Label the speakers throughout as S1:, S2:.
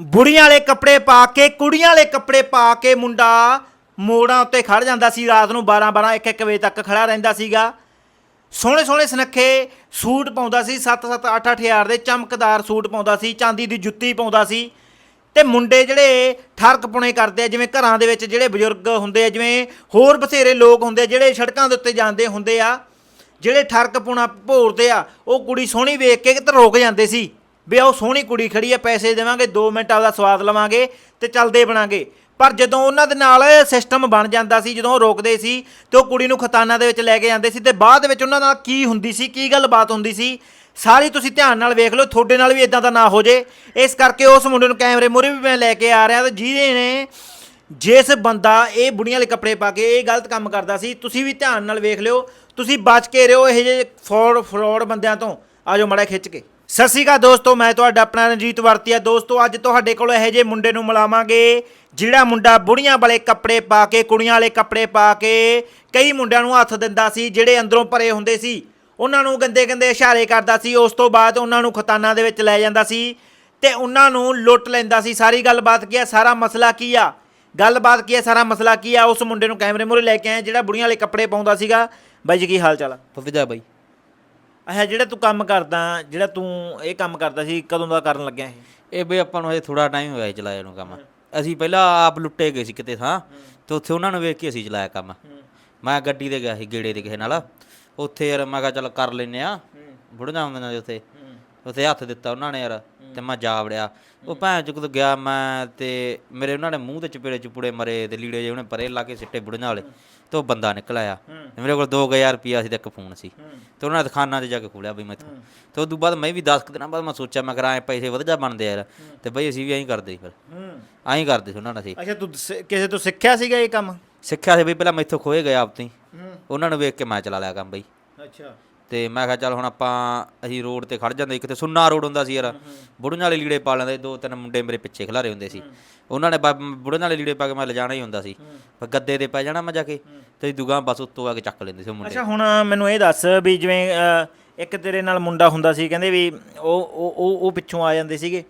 S1: ਬੁੜੀਆਂ ਵਾਲੇ ਕੱਪੜੇ ਪਾ ਕੇ, ਕੁੜੀਆਂ ਵਾਲੇ ਕੱਪੜੇ ਪਾ ਕੇ ਮੁੰਡਾ ਮੋੜਾਂ ਉੱਤੇ ਖੜ ਜਾਂਦਾ ਸੀ। ਰਾਤ ਨੂੰ 12 12 1 1 ਵਜੇ ਤੱਕ ਖੜਾ ਰਹਿੰਦਾ ਸੀਗਾ। ਸੋਹਣੇ ਸੋਹਣੇ ਸੁਨੱਖੇ ਸੂਟ ਪਾਉਂਦਾ ਸੀ। 7 7 8 8 ਹਜ਼ਾਰ ਦੇ ਚਮਕਦਾਰ ਸੂਟ ਪਾਉਂਦਾ ਸੀ। ਚਾਂਦੀ ਦੀ ਜੁੱਤੀ ਪਾਉਂਦਾ ਸੀ। ਤੇ ਮੁੰਡੇ ਜਿਹੜੇ ਠਰਕ ਪੁਣੇ ਕਰਦੇ ਆ, ਜਿਵੇਂ ਘਰਾਂ ਦੇ ਵਿੱਚ ਜਿਹੜੇ ਬਜ਼ੁਰਗ ਹੁੰਦੇ ਆ, ਜਿਵੇਂ ਹੋਰ ਬਥੇਰੇ ਲੋਕ ਹੁੰਦੇ ਆ, ਜਿਹੜੇ ਸੜਕਾਂ ਦੇ ਉੱਤੇ ਜਾਂਦੇ ਹੁੰਦੇ ਆ, ਜਿਹੜੇ ਠਰਕ ਪੁਣਾ ਭੋਰਦੇ ਆ, ਉਹ ਕੁੜੀ ਸੋਹਣੀ ਵੇਖ ਕੇ ਤੇ ਰੋਕ ਜਾਂਦੇ ਸੀ। ਵੀ ਆਹ ਉਹ ਸੋਹਣੀ ਕੁੜੀ ਖੜੀ ਆ, ਪੈਸੇ ਦੇਵਾਂਗੇ 2 ਮਿੰਟ ਆਪਦਾ ਸਵਾਦ ਲਵਾਂਗੇ ਤੇ ਚੱਲਦੇ ਬਣਾਂਗੇ। ਪਰ ਜਦੋਂ ਉਹਨਾਂ ਦੇ ਨਾਲ ਸਿਸਟਮ ਬਣ ਜਾਂਦਾ ਸੀ, ਜਦੋਂ ਉਹ ਰੋਕਦੇ ਸੀ ਤੇ ਉਹ ਕੁੜੀ ਨੂੰ ਖਤਾਨਾ ਦੇ ਵਿੱਚ ਲੈ ਕੇ ਜਾਂਦੇ ਸੀ ਤੇ ਬਾਅਦ ਵਿੱਚ ਉਹਨਾਂ ਨਾਲ ਕੀ ਹੁੰਦੀ ਸੀ, ਕੀ ਗੱਲਬਾਤ ਹੁੰਦੀ ਸੀ, ਸਾਰੀ ਤੁਸੀਂ ਧਿਆਨ ਨਾਲ ਵੇਖ ਲਓ, ਤੁਹਾਡੇ ਨਾਲ ਵੀ ਇਦਾਂ ਦਾ ਨਾ ਹੋ ਜੇ। ਇਸ ਕਰਕੇ ਉਸ ਮੁੰਡੇ ਨੂੰ ਕੈਮਰੇ ਮੂਹਰੇ ਵੀ ਮੈਂ ਲੈ ਕੇ ਆ ਰਿਹਾ ਤੇ ਜਿਹਦੇ ਨੇ ਜਿਸ ਬੰਦਾ ਇਹ ਬੁੜੀਆਂ ਵਾਲੇ ਕੱਪੜੇ ਪਾ ਕੇ ਇਹ ਗਲਤ ਕੰਮ ਕਰਦਾ ਸੀ, ਤੁਸੀਂ ਵੀ ਧਿਆਨ ਨਾਲ ਵੇਖ ਲਿਓ, ਤੁਸੀਂ ਬਚ ਕੇ ਰਹੋ ਇਹ ਜਿਹੇ ਫਰੋਡ ਫਰੋਡ ਬੰਦਿਆਂ ਤੋਂ। ਆਜੋ ਮੜਾ ਖਿੱਚ ਕੇ। ਸਤਿ ਸ਼੍ਰੀ ਅਕਾਲ ਦੋਸਤੋ, ਮੈਂ ਤੁਹਾਡਾ ਆਪਣਾ ਰਣਜੀਤ ਵਰਤੀਆ। ਦੋਸਤੋ, ਅੱਜ ਤੁਹਾਡੇ ਕੋਲ ਇਹੋ ਜਿਹੇ ਮੁੰਡੇ ਨੂੰ ਮਿਲਾਵਾਂਗੇ, ਜਿਹੜਾ ਮੁੰਡਾ ਬੁੜੀਆਂ ਵਾਲੇ ਕੱਪੜੇ ਪਾ ਕੇ, ਕੁੜੀਆਂ ਵਾਲੇ ਕੱਪੜੇ ਪਾ ਕੇ ਕਈ ਮੁੰਡਿਆਂ ਨੂੰ ਹੱਥ ਦਿੰਦਾ ਸੀ, ਜਿਹੜੇ ਅੰਦਰੋਂ ਭਰੇ ਹੁੰਦੇ ਸੀ। ਉਹਨਾਂ ਨੂੰ ਗੰਦੇ ਗੰਦੇ ਇਸ਼ਾਰੇ ਕਰਦਾ ਸੀ। ਉਸ ਤੋਂ ਬਾਅਦ ਉਹਨਾਂ ਨੂੰ ਖਤਾਨਾ ਦੇ ਵਿੱਚ ਲੈ ਜਾਂਦਾ ਸੀ ਤੇ ਉਹਨਾਂ ਨੂੰ ਲੁੱਟ ਲੈਂਦਾ ਸੀ। ਸਾਰੀ ਗੱਲਬਾਤ ਕੀ ਆ? ਸਾਰਾ ਮਸਲਾ ਕੀ ਆ? ਗੱਲਬਾਤ ਕੀ ਆ? ਸਾਰਾ ਮਸਲਾ ਕੀ ਆ? ਉਸ ਮੁੰਡੇ ਨੂੰ ਕੈਮਰੇ ਮੂਹਰੇ ਲੈ ਕੇ ਆਏ ਜਿਹੜਾ ਬੁੜੀਆਂ ਵਾਲੇ ਕੱਪੜੇ ਪਾਉਂਦਾ ਸੀਗਾ। ਬਾਈ ਜੀ, ਕੀ ਹਾਲ ਚਾਲ ਆ?
S2: ਵਧੀਆ ਬਾਈ।
S1: ਅੱਛਾ ਜਿਹੜਾ ਤੂੰ ਕੰਮ ਕਰਦਾ ਜਿਹੜਾ ਤੂੰ ਇਹ ਕੰਮ ਕਰਦਾ ਸੀ ਕਦੋਂ ਦਾ ਕਰਨ ਲੱਗਿਆ ਇਹ?
S2: ਇਹ ਬਈ ਆਪਾਂ ਨੂੰ ਹਜੇ ਥੋੜਾ ਟਾਈਮ ਹੋਇਆ ਸੀ ਚਲਾਇਆ ਨੂੰ ਕੰਮ। ਅਸੀਂ ਪਹਿਲਾਂ ਆਪ ਲੁੱਟੇ ਗਏ ਸੀ ਕਿਤੇ ਥਾਂ ਤੇ ਉੱਥੇ ਉਹਨਾਂ ਨੂੰ ਵੇਖ ਕੇ ਅਸੀਂ ਚਲਾਇਆ ਕੰਮ। ਮੈਂ ਗੱਡੀ ਤੇ ਗਿਆ ਸੀ ਗੇੜੇ ਤੇ ਕਿਸੇ ਨਾਲ। ਉੱਥੇ ਯਾਰ ਮੈਂ ਕਿਹਾ ਚੱਲ ਕਰ ਲੈਨੇ ਆ ਬੁੜੀਆਂ ਹੁੰਦੀਆਂ ਨੇ ਉੱਥੇ। ਉੱਥੇ ਹੱਥ ਦਿੱਤਾ ਉਹਨਾਂ ਨੇ ਯਾਰ। ਤੇ ਮੈਂ ਜਾ ਵੜਿਆ। ਉਹ ਭੈਣ ਚੁੱਕ ਗਿਆ ਮੈਂ ਤੇ ਮੇਰੇ ਉਹਨਾਂ ਨੇ ਮੂੰਹ ਤੇ ਚਪੇੜੇ ਚੁਪੜੇ ਮਰੇ ਤੇ ਲੀੜੇ ਜੇ ਉਹਨੇ ਪਰੇ ਲਾ ਕੇ ਸਿੱਟੇ ਬੁੜੀਆਂ ਵਾਲੇ ਤੇ ਉਹ ਬੰਦਾ ਨਿਕਲ ਆਇਆ। ਤੇ ਮੇਰੇ ਕੋਲ 2000 ਰੁਪਿਆ ਸੀ ਤੇ ਇੱਕ ਫੋਨ ਸੀ। ਤੇ ਉਹਨਾਂ ਨੇ ਦੁਕਾਨਾਂ 'ਤੇ ਜਾ ਕੇ ਖੋਲਿਆ ਬਈ ਮੈਥੋਂ। ਤੇ ਉਦੋਂ ਬਾਅਦ ਮੈਂ ਵੀ 10 ਕੁ ਦਿਨਾਂ ਬਾਅਦ ਮੈਂ ਸੋਚਿਆ ਮੈਂ ਕਰਾਂ ਐ ਪੈਸੇ ਵਧ ਜਾ ਬਣਦੇ ਯਾਰ। ਤੇ ਬਈ ਅਸੀਂ ਵੀ ਐਂ ਕਰਦੇ ਸੀ ਫਿਰ। ਐਂ ਕਰਦੇ ਸੀ ਉਹਨਾਂ ਨਾਲ ਅਸੀਂ।
S1: ਅੱਛਾ ਤੂੰ ਸ- ਕਿਸੇ ਤੋਂ ਸਿੱਖਿਆ ਸੀਗਾ ਇਹ ਕੰਮ?
S2: ਸਿੱਖਿਆ ਸੀ ਬਈ ਪਹਿਲਾਂ ਮੈਥੋਂ ਖੋਏ ਗਏ ਆਪ ਤੋਂ ਹੂੰ। ਉਹਨਾਂ ਨੂੰ ਵੇਖ ਕੇ ਮੈਂ ਚਲਾ ਲਿਆ ਕੰਮ ਬਈ।
S1: ਅੱਛਾ।
S2: ਤੇ ਮੈਂ ਕਿਹਾ ਚੱਲ ਹੁਣ ਆਪਾਂ ਅਸੀਂ ਰੋਡ ਤੇ ਖੜ ਜਾਂਦੇ ਕਿਤੇ ਸੁੰਨਾ ਰੋਡ ਹੁੰਦਾ ਸੀ ਯਾਰ। ਬੁੜੀਆਂ ਵਾਲੇ ਲੀੜੇ ਪਾ ਲੈਂਦੇ ਦੋ ਤਿੰਨ ਮੁੰਡੇ ਮੇਰੇ ਪਿੱਛੇ ਖਿਲਾਰੇ ਹੁੰਦੇ ਸੀ। ਉਹਨਾਂ ਨੇ ਬਾ- ਬੁੜੀਆਂ ਵਾਲੇ ਲੀੜੇ ਪਾ ਕੇ ਮੈਂ ਲਿਜਾਣਾ ਹੀ ਹੁੰਦਾ ਸੀ। ਫਿਰ ਗੱਦੇ ਤੇ ਪੈ ਜਾਣਾ ਮੈਂ ਜਾ ਕੇ ਤੇ ਦੁਗਾਂ ਬਸ ਉੱਤੋਂ ਆ ਕੇ ਚੱਕ ਲੈਂਦੇ ਸੀ ਉਹ ਮੁੰਡੇ।
S1: ਅੱਛਾ ਹੁਣ ਮੈਨੂੰ ਇਹ ਦੱਸ ਵੀ ਜਿਵੇਂ ਇੱਕ ਤੇਰੇ ਨਾਲ ਮੁੰਡਾ ਹੁੰਦਾ ਸੀ ਕਹਿੰਦੇ ਵੀ ਉਹ ਉਹ ਉਹ ਪਿੱਛੋਂ ਆ ਜਾਂਦੇ ਸੀਗੇ।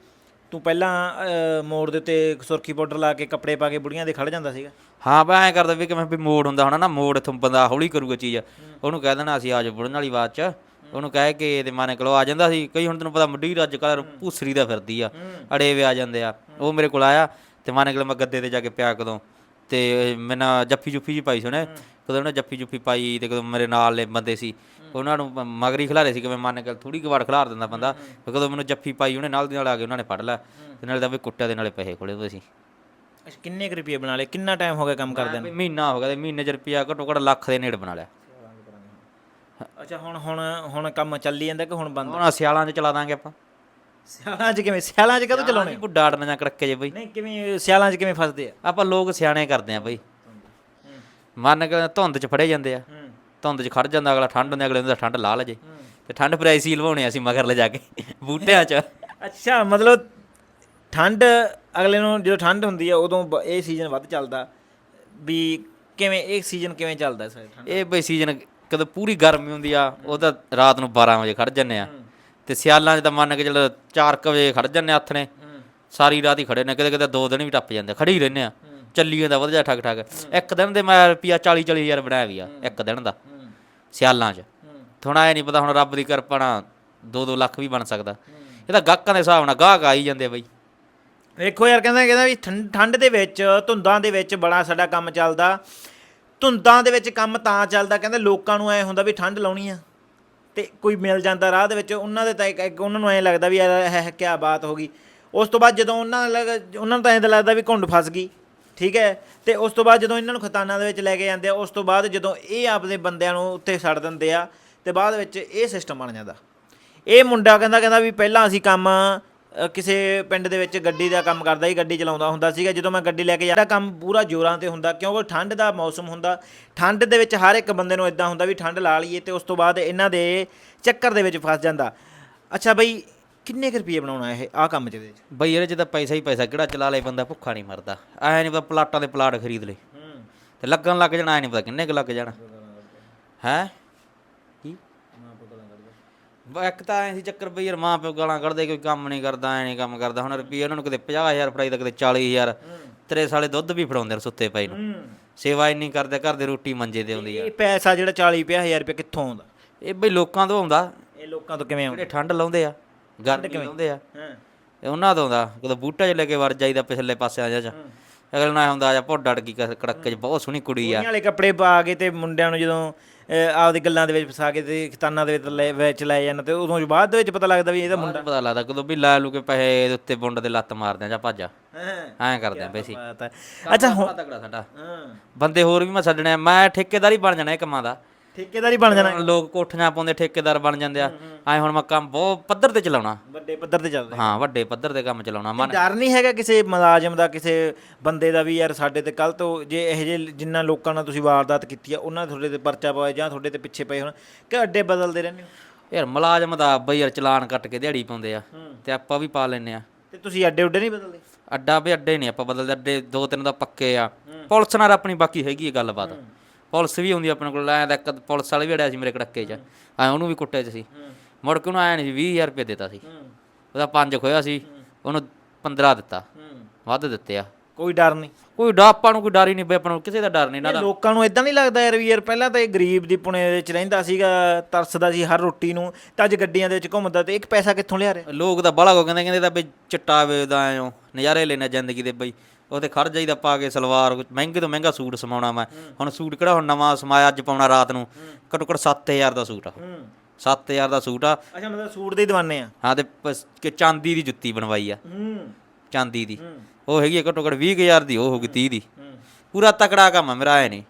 S1: ਤੂੰ ਪਹਿਲਾਂ ਮੋੜ ਦੇ ਉੱਤੇ ਸੁਰਖੀ ਪਾਊਡਰ ਲਾ ਕੇ ਕੱਪੜੇ ਪਾ ਕੇ ਬੁੜੀਆਂ ਦੇ ਖੜ ਜਾਂਦਾ ਸੀਗਾ।
S2: ਹਾਂ ਮੈਂ ਐਂ ਕਰਦਾ ਵੀ ਕਿ ਮੈਂ ਵੀ ਮੋੜ ਹੁੰਦਾ ਹੋਣਾ ਨਾ ਮੋੜ ਇੱਥੋਂ ਬੰਦਾ ਹੌਲੀ ਕਰੂਗਾ ਚੀਜ਼। ਉਹਨੂੰ ਕਹਿ ਦੇਣਾ ਅਸੀਂ ਆ ਜਾ ਬੁੜਨ ਵਾਲੀ ਬਾਤ ਚ। ਉਹਨੂੰ ਕਹਿ ਕੇ ਤੇ ਮਾਨੇ ਕੋਲ ਆ ਜਾਂਦਾ ਸੀ। ਕਈ ਹੁਣ ਤੈਨੂੰ ਪਤਾ ਮੁੰਡੀ ਅੱਜ ਕੱਲ੍ਹ ਭੂਸਰੀ ਦਾ ਫਿਰਦੀ ਆ ਅੜੇ ਵੇ ਆ ਜਾਂਦੇ ਆ। ਉਹ ਮੇਰੇ ਕੋਲ ਆਇਆ ਤੇ ਮਾਨੇ ਕੋਲ ਮੈਂ ਗੱਦੇ ਤੇ ਜਾ ਕੇ ਪਿਆ ਕਦੋਂ। ਤੇ ਮੈਂ ਨਾ ਜੱਫੀ ਜੁੱਫੀ ਜੀ ਪਾਈ ਸੀ ਉਹਨੇ। ਕਦੋਂ ਉਹਨੇ ਜੱਫੀ ਜੁੱਫੀ ਪਾਈ ਤੇ ਕਦੋਂ ਮੇਰੇ ਨਾਲ ਦੇ ਬੰਦੇ ਸੀ। ਉਹਨਾਂ ਨੂੰ ਮਗਰੀ ਖਿਲਾਰੇ ਸੀ ਕਿ ਮੈਂ ਮੰਨ ਕੇ ਥੋੜੀ ਕੁ ਵਾਰ ਖਿਲਾਰ ਦਿੰਦਾ ਬੰਦਾ। ਕਦੋਂ ਮੈਨੂੰ ਜੱਫੀ ਪਾਈ ਉਹਨੇ ਨਾਲ ਦੀ ਨਾਲ ਆ ਕੇ ਉਹਨਾਂ ਨੇ ਫੜ ਲਿਆ। ਤੇ ਨਾਲੇ ਤਾਂ ਵੀ ਕੁੱਟਿਆ ਦੇ ਨਾਲੇ ਪੈਸੇ ਖੋਲੇ ਤੁਸੀਂ
S1: ਅੱਛਾ ਕਿੰਨੇ ਕੁ ਰੁਪਏ ਬਣਾ ਲਏ? ਕਿੰਨਾ ਟਾਈਮ ਹੋ ਗਿਆ ਕੰਮ ਕਰਦਿਆਂ
S2: ਵੀ ਮਹੀਨਾ ਹੋ ਗਿਆ ਤੇ ਮਹੀਨੇ ਚ ਰੁਪਿਆ ਘੱਟੋ ਘੱਟ ਲੱਖ ਦੇ ਨੇੜ ਬਣਾ ਲਿਆ।
S1: ਨੂੰ ਅੱਛਾ ਹੁਣ ਹੁਣ ਹੁਣ ਕੰਮ ਚੱਲੀ ਜਾਂਦਾ ਕਿ ਹੁਣ ਬੰਦ?
S2: ਹੁਣ ਸਿਆਲਾਂ 'ਚ ਚਲਾ ਦਾਂਗੇ ਆਪਾਂ।
S1: ਸਿਆਲਾਂ 'ਚ ਕਿਵੇਂ? ਸਿਆਲਾਂ 'ਚ ਕਦੋਂ ਚਲਾਉਣੇ?
S2: ਬੁੱਢਾ ਅੜਨਾ ਜਾਂ ਕੜਕੇ ਜੇ ਬਈ।
S1: ਨਹੀਂ ਕਿਵੇਂ ਸਿਆਲਾਂ 'ਚ ਕਿਵੇਂ ਫਸਦੇ ਆ?
S2: ਆਪਾਂ ਲੋਕ ਸਿਆਣੇ ਕਰਦੇ ਆ ਬਈ। ਮੰਨ ਕੇ ਧੁੰਦ 'ਚ ਫੜੇ ਜਾਂਦੇ ਆ।
S1: ਹੂੰ।
S2: ਧੁੰਦ 'ਚ ਖੜ ਜਾਂਦਾ ਅਗਲਾ ਠੰਡ ਹੁੰਦੀ ਅਗਲੇ ਨੂੰ ਤਾਂ ਠੰਡ ਲਾ ਲਜੇ ਤੇ ਠੰਡ ਫਿਰ ਐਸੀ ਲਵਾਉਣੇ ਅਸੀਂ ਮਗਰ ਲੈ ਜਾ ਕੇ ਬੂਟਿਆਂ 'ਚ।
S1: ਅੱਛਾ ਮਤਲਬ ਠੰਡ ਅਗਲੇ ਨੂੰ ਜਦੋਂ ਠੰਡ ਹੁੰਦੀ ਆ ਉਦੋਂ ਬ- ਇਹ ਸੀਜ਼ਨ ਵੱਧ ਚੱਲਦਾ। ਵੀ ਕਿਵੇਂ ਇਹ ਸੀਜ਼ਨ ਕਿਵੇਂ ਚੱਲਦਾ ਸਾਰੇ ਠੰਡ?
S2: ਇਹ ਬਈ ਸੀਜ਼ਨ ਕਦੋਂ ਪੂਰੀ ਗਰਮੀ ਹੁੰਦੀ ਆ ਉਹ ਤਾਂ ਰਾਤ ਨੂੰ 12 ਵਜੇ ਖੜ ਜੰਨੇ ਆ। ਤੇ ਸਿਆਲਾਂ 'ਚ ਤਾਂ ਮੰਨ ਕੇ ਚੱਲ 4 ਵਜੇ ਖੜ ਜੰਨੇ ਹੱਥ ਨੇ। ਸਾਰੀ ਰਾਤ ਹੀ ਖੜੇ ਨੇ ਕਿਤੇ ਕਿਤੇ ਦੋ ਦਿਨ ਵੀ ਟੱਪ ਜਾਂਦੇ ਖੜੀ ਰਹਿੰਦੇ ਆ। ਚੱਲੀ ਜਾਂਦਾ ਵਧੀਆ ਠੱਗ ਠੱਗ। ਇੱਕ ਦਿਨ ਦੇ ਮੈਂ ਰੁਪਿਆ 40 40 ਹਜ਼ਾਰ ਬਣਾਇਆ ਵੀ ਆ ਇੱਕ ਦਿਨ ਦਾ। ਸਿਆਲਾਂ 'ਚ। ਥੋੜਾ ਐ ਨਹੀਂ ਪਤਾ ਹੁਣ ਰੱਬ ਦੀ ਕਿਰਪਾ ਨਾਲ 2-2 ਲੱਖ ਵੀ ਬਣ ਸਕਦਾ। ਇਹ ਤਾਂ ਗਾਹਕਾਂ ਦੇ ਹਿਸਾਬ ਨਾਲ ਗਾਹਕ ਆਈ ਜਾਂਦੇ ਆ ਬਈ।
S1: ਵੇਖੋ ਯਾਰ, ਕਹਿੰਦਾ ਕਹਿੰਦਾ ਵੀ ਠੰਡ ਠੰਡ ਦੇ ਵਿੱਚ, ਧੁੰਦਾਂ ਦੇ ਵਿੱਚ ਬੜਾ ਸਾਡਾ ਕੰਮ ਚੱਲਦਾ। ਧੁੰਦਾਂ ਦੇ ਵਿੱਚ ਕੰਮ ਤਾਂ ਚੱਲਦਾ, ਕਹਿੰਦਾ ਲੋਕਾਂ ਨੂੰ ਐ ਹੁੰਦਾ ਵੀ ਠੰਡ ਲਾਉਣੀ ਆ। ਤੇ ਕੋਈ ਮਿਲ ਜਾਂਦਾ ਰਾਹ ਦੇ ਵਿੱਚ, ਉਹਨਾਂ ਦੇ ਤਾਂ ਇੱਕ ਇੱਕ ਉਹਨਾਂ ਨੂੰ ਐ ਲੱਗਦਾ ਵੀ ਯਾਰ ਇਹ ਕੀ ਬਾਤ ਹੋ ਗਈ। ਉਸ ਤੋਂ ਬਾਅਦ ਜਦੋਂ ਉਹਨਾਂ ਨੂੰ ਲੱਗ- ਉਹਨਾਂ ਨੂੰ ਤਾਂ ਐਂ ਲੱਗਦਾ ਵੀ ਘੁੰਡ ਫਸ ਗਈ, ਠੀਕ ਹੈ? ਤੇ ਉਸ ਤੋਂ ਬਾਅਦ ਜਦੋਂ ਇਹਨਾਂ ਨੂੰ ਖਤਾਨਾਂ ਦੇ ਵਿੱਚ ਲੈ ਕੇ ਜਾਂਦੇ ਆ, ਉਸ ਤੋਂ ਬਾਅਦ ਜਦੋਂ ਇਹ ਆਪਦੇ ਬੰਦਿਆਂ ਨੂੰ ਉੱਤੇ ਛੱਡ ਦਿੰਦੇ ਆ, ਤੇ ਬਾਅਦ ਵਿੱਚ ਇਹ ਸਿਸਟਮ ਬਣ ਜਾਂਦਾ। ਇਹ ਮੁੰਡਾ ਕਹਿੰਦਾ ਕਹਿੰਦਾ ਵੀ ਪਹਿਲਾਂ ਅਸੀਂ ਕੰਮ ਅ, ਕਿਸੇ ਪਿੰਡ ਦੇ ਵਿੱਚ ਗੱਡੀ ਦਾ ਕੰਮ ਕਰਦਾ ਸੀ ਗੱਡੀ ਚਲਾਉਂਦਾ ਹੁੰਦਾ ਸੀਗਾ। ਜਦੋਂ ਮੈਂ ਗੱਡੀ ਲੈ ਕੇ ਜਾਂਦਾ ਕੰਮ ਪੂਰਾ ਜੋਰਾਂ ਤੇ ਹੁੰਦਾ ਕਿਉਂਕਿ ਠੰਡ ਦਾ ਮੌਸਮ ਹੁੰਦਾ। ਠੰਡ ਦੇ ਵਿੱਚ ਹਰ ਇੱਕ ਬੰਦੇ ਨੂੰ ਇਦਾਂ ਹੁੰਦਾ ਵੀ ਠੰਡ ਲਾ ਲਈਏ ਤੇ ਉਸ ਤੋਂ ਬਾਅਦ ਇਹਨਾਂ ਦੇ ਚੱਕਰ ਦੇ ਵਿੱਚ ਫਸ ਜਾਂਦਾ। ਅੱਛਾ ਬਈ ਕਿੰਨੇ ਕੁ ਰੁਪਏ ਬਣਾਉਣਾ ਇਹ ਆ ਕੰਮ ਚ ਇਹਦੇ ਚ
S2: ਬਈ ਇਹਦੇ 'ਚ ਤਾਂ ਪੈਸਾ ਹੀ ਪੈਸਾ ਕਿਹੜਾ ਚਲਾ ਲੇ ਬੰਦਾ ਭੁੱਖਾ ਨਹੀਂ ਮਰਦਾ। ਐ ਨਹੀਂ ਪਤਾ ਪਲਾਟਾਂ ਦੇ ਪਲਾਟ ਖਰੀਦ ਲੇ ਤੇ ਲੱਗਣ ਲੱਗ ਜਾਣਾ ਐ ਨਹੀਂ ਪਤਾ ਕਿੰਨੇ ਕੁ ਲੱਗ ਜਾਣਾ। ਹੈ? ਇੱਕ ਤਾਂ ਐ ਸੀ ਚੱਕਰ ਬਈ ਯਾਰ ਮਾਂ ਪਿਓ ਗਾਲਾਂ ਕੱਢਦੇ ਕੋਈ ਕੰਮ ਨਹੀਂ ਕਰਦਾ ਐ ਨਹੀਂ ਕੰਮ ਕਰਦਾ। ਹੁਣ ਰੁਪਈਆ ਉਹਨਾਂ ਨੂੰ ਕਿਤੇ 50000 ਫੜਾਈ ਤਾਂ ਕਿਤੇ 40000 ਤੇਰੇ ਸਾਲੇ ਦੁੱਧ ਵੀ ਫੜਾਉਂਦੇ ਨੇ ਸੁੱਤੇ ਪਏ ਨੂੰ। ਸੇਵਾ ਇੰਨੀ ਕਰਦੇ ਘਰ ਦੇ ਰੋਟੀ ਮੰਜੇ ਤੇ ਆਉਂਦੀ ਆ।
S1: ਇਹ ਪੈਸਾ ਜਿਹੜਾ 40 ਪੰਜਾਹ ਹਜ਼ਾਰ ਰੁਪਏ ਕਿੱਥੋਂ ਆਉਂਦਾ?
S2: ਇਹ ਬਈ ਲੋਕਾਂ ਤੋਂ ਆਉਂਦਾ।
S1: ਇਹ ਲੋਕਾਂ ਤੋਂ ਕਿਵੇਂ ਆਉਂਦਾ?
S2: ਜਿਹੜੇ ਠੰਡ ਲਾਉਂਦੇ ਆ ਗਰਮੀ ਲਾਉਂਦੇ ਆ।
S1: ਹਾਂ।
S2: ਇਹ ਉਹਨਾਂ ਤੋਂ ਆਉਂਦਾ। ਕਦੋਂ ਬੂਟਾ ਚ ਲੈ ਕੇ ਵਰ ਜਾਈਦਾ ਪਿਛਲੇ ਪਾਸੇ ਆ ਜਾ ਜਾ ਅਗਲੇ ਨਾਲ ਹੁੰਦਾ ਆ ਜਾ ਭੁੱਡ ਕਸ- ਕੜੱਕੇ ਚ ਬਹੁਤ ਸੋਹਣੀ ਕੁੜੀ ਆ।
S1: ਕੁੜੀਆਂ ਵਾਲੇ ਕੱਪੜੇ ਪਾ ਕੇ ਤੇ ਮੁੰਡਿਆਂ ਨੂੰ ਜਦੋਂ ਅਹ, ਆਪਦੀ ਗੱਲਾਂ ਦੇ ਵਿੱਚ ਫਸਾ ਕੇ ਤੇ ਖਤਾਨਾਂ ਦੇ ਵਿੱਚ ਲੈ ਵਿੱਚ ਲੈ ਜਾਣਾ ਤੇ ਉਦੋਂ ਬਾਅਦ ਦੇ ਵਿੱਚ ਪਤਾ ਲੱਗਦਾ ਵੀ ਇਹਦਾ
S2: ਮੁੰਡਾ
S1: ਮੁੰਡਾ
S2: ਪਤਾ ਲੱਗਦਾ ਕਦੋਂ ਵੀ ਲੈ ਲੂ ਕੇ ਪੈਸੇ ਇਹਦੇ ਉੱਤੇ ਬੁੰਡ ਦੇ ਲੱਤ ਮਾਰਦੇ ਆ ਜਾਂ ਭੱਜ ਐਂ ਕਰਦੇ ਆ ਬੇਸੀ।
S1: ਅੱਛਾ ਹੁਣ
S2: ਤਗੜਾ ਸਾਡਾ।
S1: ਹਾਂ।
S2: ਬੰਦੇ ਹੋਰ ਵੀ ਮੈਂ ਛੱਡਣੇ ਆ। ਮੈਂ ਠੇਕੇਦਾਰ ਹੀ ਬਣ ਜਾਣਾ ਇਹ ਕੰਮਾਂ ਦਾ।
S1: ਠੇਕੇਦਾਰੀ ਬਣ ਜਾਣਾ।
S2: ਹੁਣ ਲੋਕ ਕੋਠੀਆਂ ਪਾਉਂਦੇ ਠੇਕੇਦਾਰ ਬਣ ਜਾਂਦੇ ਆ। ਐ ਹੁਣ ਮੈਂ ਕੰਮ ਬਹੁਤ ਪੱਧਰ ਤੇ ਚਲਾਉਣਾ।
S1: ਵੱਡੇ ਪੱਧਰ ਤੇ ਚੱਲਦਾ
S2: ਹਾਂ ਵੱਡੇ ਪੱਧਰ ਤੇ ਕੰਮ ਚਲਾਉਣਾ। ਮਨ
S1: ਡਰ ਨਹੀਂ ਹੈਗਾ ਕਿਸੇ ਮੁਲਾਜ਼ਮ ਦਾ ਕਿਸੇ ਬੰਦੇ ਦਾ ਵੀ ਯਾਰ ਸਾਡੇ ਤੇ? ਕੱਲ ਤੋਂ ਜੇ ਇਹੋ ਜਿਹੇ ਜਿੰਨਾ ਲੋਕਾਂ ਨਾਲ ਤੁਸੀਂ ਵਾਰਦਾਤ ਕੀਤੀ ਆ ਉਹਨਾਂ ਤੁਹਾਡੇ ਤੇ ਪਰਚਾ ਪਾਇਆ ਜਾਂ ਤੁਹਾਡੇ ਤੇ ਪਿੱਛੇ ਪਏ ਹੋਣ ਕਿ ਅੱਡੇ ਬਦਲਦੇ ਰਹਿੰਦੇ ਹੋ?
S2: ਯਾਰ ਮੁਲਾਜ਼ਮ ਦਾ ਬਈ ਯਾਰ ਚਲਾਨ ਕੱਟ ਕੇ ਦਿਹਾੜੀ ਪਾਉਂਦੇ ਆ ਤੇ ਆਪਾਂ ਵੀ ਪਾ ਲੈਨੇ ਆ।
S1: ਤੇ ਤੁਸੀਂ ਅੱਡੇ ਉੱਡੇ ਨਹੀਂ ਬਦਲਦੇ?
S2: ਅੱਡਾ ਵੀ ਅੱਡੇ ਨਹੀਂ ਆਪਾਂ ਬਦਲਦੇ ਅੱਡੇ ਦੋ ਤਿੰਨ ਦਾ ਪੱਕੇ ਆ। ਪੁਲਿਸ ਨਾਲ ਆਪਣੀ ਬਾਕੀ ਹੈਗੀ ਹੈ ਗੱਲਬਾਤ। ਪੁਲਿਸ ਵੀ ਹੁੰਦੀ ਆਪਣੇ ਕੋਲ ਐ ਤਾਂ ਇੱਕ ਪੁਲਿਸ ਵਾਲਾ ਵੀ ਅੜਿਆ ਸੀ ਮੇਰੇ ਕੜੱਕੇ 'ਚ। ਐ ਉਹਨੂੰ ਵੀ ਕੁੱਟਿਆ 'ਚ ਸੀ। ਮੁੜ ਕੇ ਉਹਨੂੰ ਆਇਆ ਨਹੀਂ ਸੀ 20000 ਰੁਪਏ ਦਿੱਤਾ ਸੀ। ਉਹਦਾ ਪੰਜ ਖੋਇਆ ਸੀ ਉਹਨੂੰ 15 ਦਿੱਤਾ। ਵੱਧ ਦਿੱਤੇ ਆ।
S1: ਕੋਈ ਡਰ ਨਹੀਂ।
S2: ਕੋਈ ਡਾ ਆਪਾਂ ਨੂੰ ਕੋਈ ਡਰ ਹੀ ਨਹੀਂ ਬਈ ਆਪਾਂ ਨੂੰ ਕਿਸੇ ਦਾ ਡਰ ਨਹੀਂ। ਨਾ
S1: ਲੋਕਾਂ ਨੂੰ ਇਦਾਂ ਨਹੀਂ ਲੱਗਦਾ ਯਾਰ ਵੀ ਯਾਰ ਪਹਿਲਾਂ ਤਾਂ ਇਹ ਗਰੀਬ ਦੀ ਪੁਣੇ ਦੇ ਵਿੱਚ ਰਹਿੰਦਾ ਸੀਗਾ ਤਰਸਦਾ ਸੀ ਹਰ ਰੋਟੀ ਨੂੰ ਤੇ ਅੱਜ ਗੱਡੀਆਂ ਦੇ ਵਿੱਚ ਘੁੰਮਦਾ ਤੇ ਇੱਕ ਪੈਸਾ ਕਿੱਥੋਂ ਲਿਆ ਰਿਹਾ?
S2: ਲੋਕ ਤਾਂ ਬੜਾ ਕੋ ਕਹਿੰਦੇ ਕਹਿੰਦੇ ਤਾਂ ਬਈ ਚਿੱਟਾ ਵੇਚਦਾ ਆਇਓ ਨਜ਼ਾਰੇ ਲੈਣਾ ਜ਼ਿੰਦਗੀ ਦੇ ਬਈ। ਉਹ ਤੇ ਖੜ ਜਾਈਦਾ ਪਾ ਕੇ ਸਲਵਾਰ ਮਹਿੰਗੇ ਤੋਂ ਮਹਿੰਗਾ ਸੂਟ ਸਮਾਉਣਾ ਮੈਂ। ਹੁਣ ਸੂਟ ਕਿਹੜਾ ਹੁਣ ਨਵਾਂ ਸਮਾਇਆ ਅੱਜ ਪਾਉਣਾ ਰਾਤ ਨੂੰ। ਘੱਟੋ ਘੱਟ 7000 ਦਾ ਸੂਟ ਆ 7000 ਦਾ ਸੂਟ ਆ।
S1: ਅੱਛਾ ਮਤਲਬ ਸੂਟ ਦੇ ਦੀਵਾਨੇ ਆ?
S2: ਹਾਂ ਤੇ ਪਸ- ਕਿ ਚਾਂਦੀ ਦੀ ਜੁੱਤੀ ਬਣਵਾਈ ਆ।
S1: ਹੂੰ।
S2: ਚਾਂਦੀ ਦੀ। ਉਹ ਹੈਗੀ ਆ ਘੱਟੋ ਘੱਟ 20000 ਦੀ ਉਹ ਹੋਊਗੀ 30 ਦੀ। ਪੂਰਾ ਤਕੜਾ ਕੰਮ ਆ ਮੇਰਾ ਐ ਨਹੀਂ।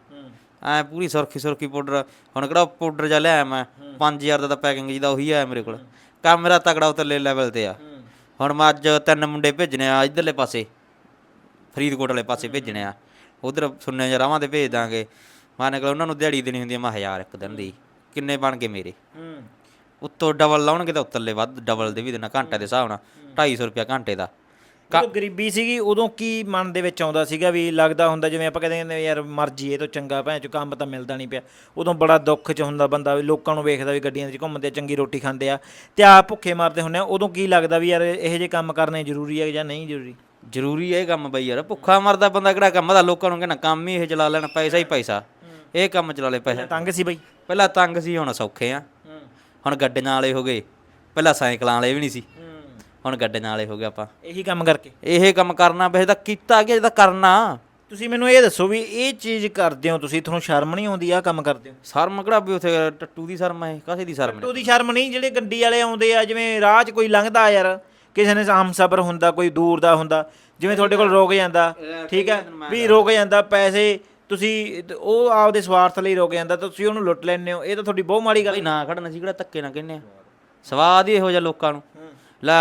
S2: ਐ ਪੂਰੀ ਸੁਰਖੀ ਸੁਰਖੀ ਪਾਊਡਰ। ਹੁਣ ਕਿਹੜਾ ਪਾਊਡਰ ਜਾ ਲਿਆ ਮੈਂ 5000 ਦਾ ਤਾਂ ਪੈਕਿੰਗ ਜਿਹਦਾ ਉਹੀ ਆ ਮੇਰੇ ਕੋਲ। ਕੰਮ ਮੇਰਾ ਤਕੜਾ ਉਤਲੇ ਲੈਵਲ ਤੇ ਆ। ਹੁਣ ਮੈਂ ਅੱਜ ਤਿੰਨ ਮੁੰਡੇ ਭੇਜਣੇ ਆ ਇਧਰਲੇ ਪਾਸੇ। ਫਰੀਦਕੋਟ ਵਾਲੇ ਪਾਸੇ ਭੇਜਣੇ ਆ। ਉਧਰ ਸੁਣਨੇ ਜਾਂ ਰਾਵਾਂ ਤੇ ਭੇਜ ਦਾਂਗੇ। ਮੈਂ ਨਿਕਲ ਉਹਨਾਂ ਨੂੰ ਦਿਹਾੜੀ ਦੇਣੀ ਹੁੰਦੀ ਆ ਮੈਂ 1000 ਇੱਕ ਦਿਨ ਦੀ। ਕਿੰਨੇ ਬਣ ਗਏ ਮੇਰੇ?
S1: ਹੂੰ।
S2: ਉੱਤੋਂ ਡਬਲ ਲਾਉਣਗੇ ਤਾਂ ਉੱਤਰਲੇ ਵੱਧ ਡਬਲ ਦੇ ਵੀ ਦੇਣਾ ਘੰਟੇ ਦੇ ਹਿਸਾਬ ਨਾਲ 250 ਰੁਪਿਆ ਘੰਟੇ ਦਾ।
S1: ਜਦੋਂ ਗਰੀਬੀ ਸੀਗੀ ਉਦੋਂ ਕੀ ਮਨ ਦੇ ਵਿੱਚ ਆਉਂਦਾ ਸੀਗਾ ਵੀ ਲੱਗਦਾ ਹੁੰਦਾ ਜਿਵੇਂ ਆਪਾਂ ਕਹਿੰਦੇ ਨੇ ਯਾਰ ਮਰ ਜੀਏ ਤੋਂ ਚੰਗਾ ਭੈਣ ਚ ਕੰਮ ਤਾਂ ਮਿਲਦਾ ਨਹੀਂ ਪਿਆ। ਉਦੋਂ ਬੜਾ ਦੁੱਖ ਚ ਹੁੰਦਾ ਬੰਦਾ ਵੀ ਲੋਕਾਂ ਨੂੰ ਵੇਖਦਾ ਵੀ ਗੱਡੀਆਂ 'ਚ ਘੁੰਮਦੇ ਆ, ਚੰਗੀ ਰੋਟੀ ਖਾਂਦੇ ਆ ਤੇ ਆਪ ਭੁੱਖੇ ਮਰਦੇ ਹੁੰਦੇ ਆ। ਉਦੋਂ ਕੀ ਲੱਗਦਾ ਵੀ ਯਾਰ ਇਹੋ ਜਿਹੇ ਕੰਮ ਕਰਨੇ ਜ਼ਰੂਰੀ ਹੈ ਜਾਂ ਨਹੀਂ ਜ਼ਰੂਰੀ?
S2: ਜ਼ਰੂਰੀ ਇਹ ਕੰਮ ਬਈ ਯਾਰ ਭੁੱਖਾ ਮਰਦਾ ਬੰਦਾ ਕਿਹੜਾ ਕੰਮ ਦਾ ਲੋਕਾਂ ਨੂੰ ਕਹਿੰਦਾ ਕੰਮ ਹੀ ਇਹ ਚਲਾ ਲੈਣਾ ਪੈਸਾ ਹੀ ਪੈਸਾ। ਇਹ ਕੰਮ ਚਲਾ ਲੈ ਪੈਸਾ।
S1: ਤੰਗ ਸੀ ਬਈ।
S2: ਪਹਿਲਾਂ ਤੰਗ ਸੀ ਹੁਣ ਸੌਖੇ ਆ। ਹੁਣ ਗੱਡੀਆਂ ਵਾਲੇ ਹੋ ਗਏ। ਪਹਿਲਾਂ ਸਾਈਕਲਾਂ ਵਾਲੇ ਵੀ ਨਹੀਂ ਸੀ। ਹੁਣ ਗੱਡੀਆਂ ਵਾਲੇ ਹੋ ਗਏ ਆਪਾਂ।
S1: ਇਹੀ ਕੰਮ ਕਰਕੇ।
S2: ਇਹ ਕੰਮ ਕਰਨਾ ਵੈਸੇ ਤਾਂ ਕੀਤਾ ਕਿ ਤਾਂ ਕਰਨਾ।
S1: ਤੁਸੀਂ ਮੈਨੂੰ ਇਹ ਦੱਸੋ ਵੀ ਇਹ ਚੀਜ਼ ਕਰਦੇ ਹੋ ਤੁਸੀਂ ਤੁਹਾਨੂੰ ਸ਼ਰਮ ਨਹੀਂ ਆਉਂਦੀ ਆ ਕੰਮ ਕਰਦੇ ਹੋ?
S2: ਸ਼ਰਮ ਕਿਹੜਾ ਵੀ ਉਥੇ ਟੱਟੂ ਦੀ ਸ਼ਰਮ ਹੈ ਕਾਸੇ ਦੀ ਸ਼ਰਮ ਨਹੀਂ
S1: ਉਹਦੀ ਸ਼ਰਮ ਨਹੀਂ ਜਿਹੜੇ ਗੱਡੀ ਵਾਲੇ ਆਉਂਦੇ ਆ ਜਿਵੇਂ ਰਾਹ 'ਚ ਕੋਈ ਲੰਘਦਾ ਯਾਰ। ਕਿਸੇ ਨੇ ਹਮ ਸਬਰ ਹੁੰਦਾ ਕੋਈ ਦੂਰ ਦਾ ਹੁੰਦਾ ਜਿਵੇਂ ਤੁਹਾਡੇ ਕੋਲ ਰੁਕ ਜਾਂਦਾ ਠੀਕ ਹੈ ਵੀ ਰੁਕ ਜਾਂਦਾ ਪੈਸੇ ਤੁਸੀਂ ਉਹ ਆਪਦੇ ਸਵਾਰਥ ਲਈ ਰੁਕ ਜਾਂਦਾ ਤਾਂ ਤੁਸੀਂ ਉਹਨੂੰ ਲੁੱਟ ਲੈਂਦੇ ਹੋ ਇਹ ਤਾਂ ਤੁਹਾਡੀ ਬਹੁਤ ਮਾੜੀ ਗੱਲ
S2: ਬਈ ਨਾ ਖੜਨਾ ਸੀ ਕਿਹੜਾ ਧੱਕੇ ਨਾ ਕਹਿੰਨੇ ਆ। ਸਵਾਦ ਹੀ ਇਹੋ ਜਿਹਾ ਲੋਕਾਂ ਨੂੰ। ਲੈ